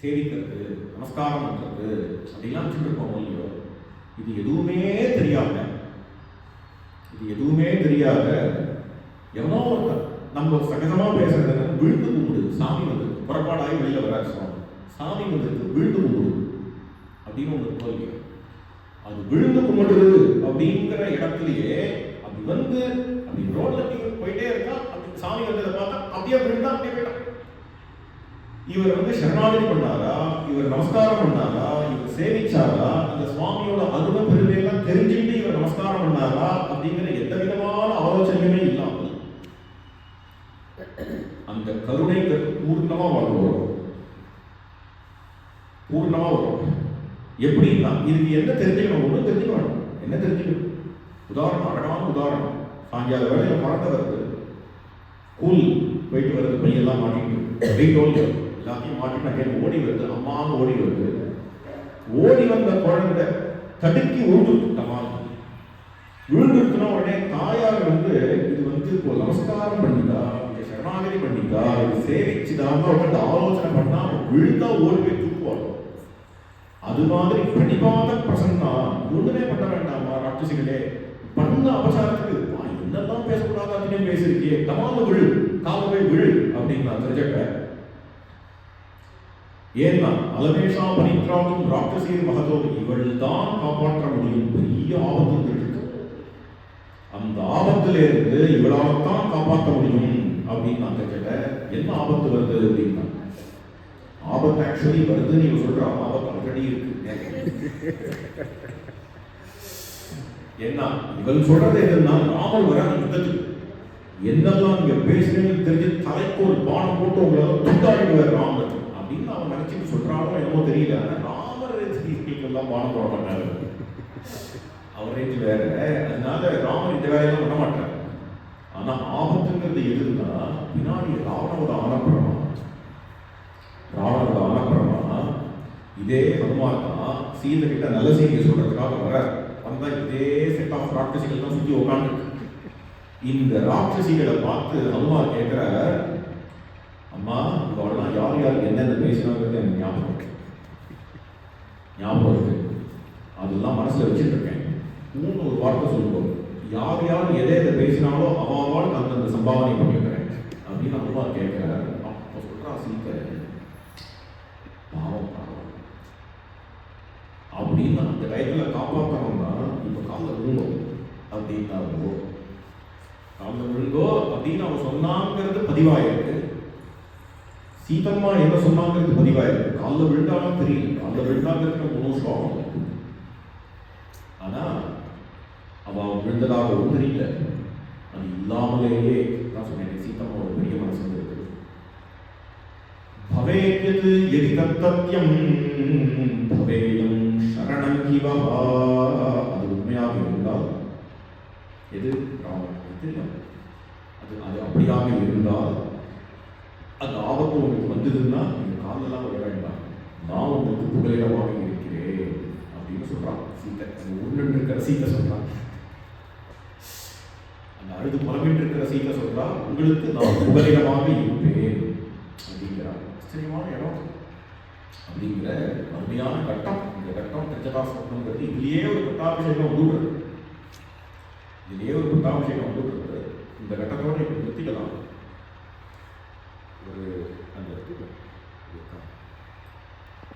சேவிக்கிறது நமஸ்காரம் பண்ணுறது அப்படிலாம் வச்சுருப்போம் இல்லையோ இது எதுவுமே தெரியாம இது எதுவுமே தெரியாத எவனோ ஒருத்தர் நம்ம சகஜமாக பேசுறது விழுந்து கும்பிடுது. சாமி வந்து புறப்பாடாகி வெளியில வராது சுவாமி. சாமி வந்துருக்கு விழுந்து கும்பிடுது. அப்படின்னு ஒன்று இருக்கும் அது விழுந்து கும்பிடுது அப்படிங்கிற இடத்துலயே அப்படி வந்து அப்படி ரோட்ல நீங்க போயிட்டே இருக்கா அப்படி சாமி வந்ததை பார்த்தா அப்படியே விழுந்தா அப்படியே போயிட்டான். இவர் வந்து சரணாகதி பண்ணாரா? இவர் நமஸ்காரம் பண்ணாரா? இவர் சேவிச்சாரா? அந்த சுவாமியோட அருமை பெருமையெல்லாம் தெரிஞ்சுக்கிட்டு இவர் நமஸ்காரம் பண்ணாரா? அப்படிங்கிற எந்த விதமான ஆலோசனையுமே இல்லாமல் அந்த கருணை பூர்ணமா வாழ்வோம் பூர்ணமா வரும். எப்படின்னா இதுக்கு என்ன தெரிஞ்சுக்கணும்? ஒன்றும் தெரிஞ்சுக்க வேணும் என்ன தெரிஞ்சுக்கணும்? உதாரணம் அழகான உதாரணம். சாயங்கால வேலையில் மறந்து வருது கூல் போயிட்டு வர்றது பையெல்லாம் மாட்டிக்கிட்டு. எல்லாத்தையும் மாட்டிட்டு அங்கே ஓடி வருது அம்மான்னு ஓடி வருது. ஓடி வந்த குழந்தை தடுக்கி உழுந்துட்டமா விழுந்துருச்சுன்னா உடனே தாயார் வந்து இது வந்து இப்போ நமஸ்காரம் பண்ணிட்டா இது சரணாகதி பண்ணிட்டா இது சேவிச்சுதான் உட்காந்து ஆலோசனை பண்ணா விழுந்தா ஓடி போய் தூக்குவாங்க அது மாதிரி பிரணிபாத பிரசன்னா ஒண்ணுமே பண்ண வேண்டாமா ராட்சசிகளே பண்ண அபசாரத்துக்கு என்னெல்லாம் பேசக்கூடாது அப்படின்னு பேசியிருக்கே தமாந்து விழு கால விழு விழு அப்படின்னா தெரிஞ்சக்க ஏன்னா அலமேஷா பனித்ராவும் ராட்சசீர் மகதோடு இவள் தான் காப்பாற்ற முடியும். பெரிய ஆபத்து இருக்கு. அந்த ஆபத்துல இருந்து இவளால் தான் காப்பாற்ற முடியும் அப்படின்னு நான் கேட்டேன் என்ன ஆபத்து வருது? அப்படின்னா ஆபத்து ஆக்சுவலி வருது. நீங்க சொல்ற ஆபத்து ஆல்ரெடி இருக்கு. என்ன இவள் சொல்றது என்னன்னா ராமர் வர யுத்தத்துக்கு. என்னெல்லாம் நீங்க பேசுறீங்கன்னு தெரிஞ்சு தலைக்கு ஒரு பானம் போட்டு உங்களால் துண்டாடிடுவார் வர்றாங்க அப்படின்னு அவன் நினைச்சிட்டு சொல்றானோ என்னமோ தெரியல. ஆனால் ராமர் எல்லாம் பானம் போட மாட்டாரு. அவர் ரேஞ்சு வேற. அதனால ராமர் இந்த வேலையெல்லாம் பண்ண மாட்டார். ஆனா ஆபத்துங்கிறது எதுன்னா பின்னாடி ராவணோட ஆனப்பிரமா ராவணோட ஆனப்பிரமா இதே ஹனுமான் தான் சீதை கிட்ட நல்ல செய்தியை சொல்றதுக்காக வர வந்தா இதே செட் ஆஃப் ராட்சசிகள் தான் சுத்தி உட்காந்து இந்த ராட்சசிகளை பார்த்து ஹனுமான் கேட்கிறார் அம்மா இவெல்லாம் யார் யார் என்னென்ன பேசினாங்கிறது எனக்கு ஞாபகம் இருக்கு. ஞாபகம் இருக்கு. அதெல்லாம் மனசில் வச்சுட்டு இருக்கேன். மூணு ஒரு வார்த்தை சொல்லுவோம் யார் யார் எதை எதை பேசினாலோ அவாவால் அந்தந்த சம்பாவனை பண்ணிக்கிறேன் அப்படின்னு அம்மா கேட்கிறார். அப்போ சொல்றா சீக்கிரம். பாவம் பாவம். அப்படின்னு அந்த டயத்துல தான் இப்போ காலில் விழுங்கும் அப்படின்னாவோ காலில் விழுங்கோ அப்படின்னு அவன் சொன்னாங்கிறது பதிவாயிருக்கு. சீதம்மா என்ன சொன்னாங்கிறது பதிவாயிருக்கு. காலில் விழுந்தாலும் தெரியல. காலில் விழுந்தாங்கிறது நம்ம ஒன்றும் ஸ்ட்ராங் ஆனால் அவள் விழுந்ததாகவும் தெரியல. அது இல்லாமலேயே நான் சொன்னேன் சீதம்மா ஒரு பெரிய மனசு இருக்கு. பவேயது எதி தத்தத்தியம் பவேயம் சரணம் கிவஹா அது உண்மையாக இருந்தால் எது? ராமன் அது அது அப்படியாக இருந்தால் அந்த ஆபத்து உங்களுக்கு வந்ததுன்னா நீங்க காலெல்லாம் வர வேண்டாம். நான் உங்களுக்கு புகலிடமாக இருக்கிறேன் அப்படின்னு சொல்றான். சீத்தை. அந்த உருண்டு இருக்கிற சீத்தை சொல்றான். அந்த அழுது புலம்பிட்டு இருக்கிற சீத்தை சொல்றா உங்களுக்கு நான் புகலிடமாக இருப்பேன் அப்படிங்கிறான். ஆச்சரியமான இடம். அப்படிங்கிற அருமையான கட்டம். இந்த கட்டம் பஞ்சதாசனங்கிறது இதுலயே ஒரு பட்டாபிஷேகம் வந்துடுறது இதுலயே ஒரு பட்டாபிஷேகம் வந்துடுறது இந்த கட்டத்தோடு இப்ப நிறுத்திக்கலாம்.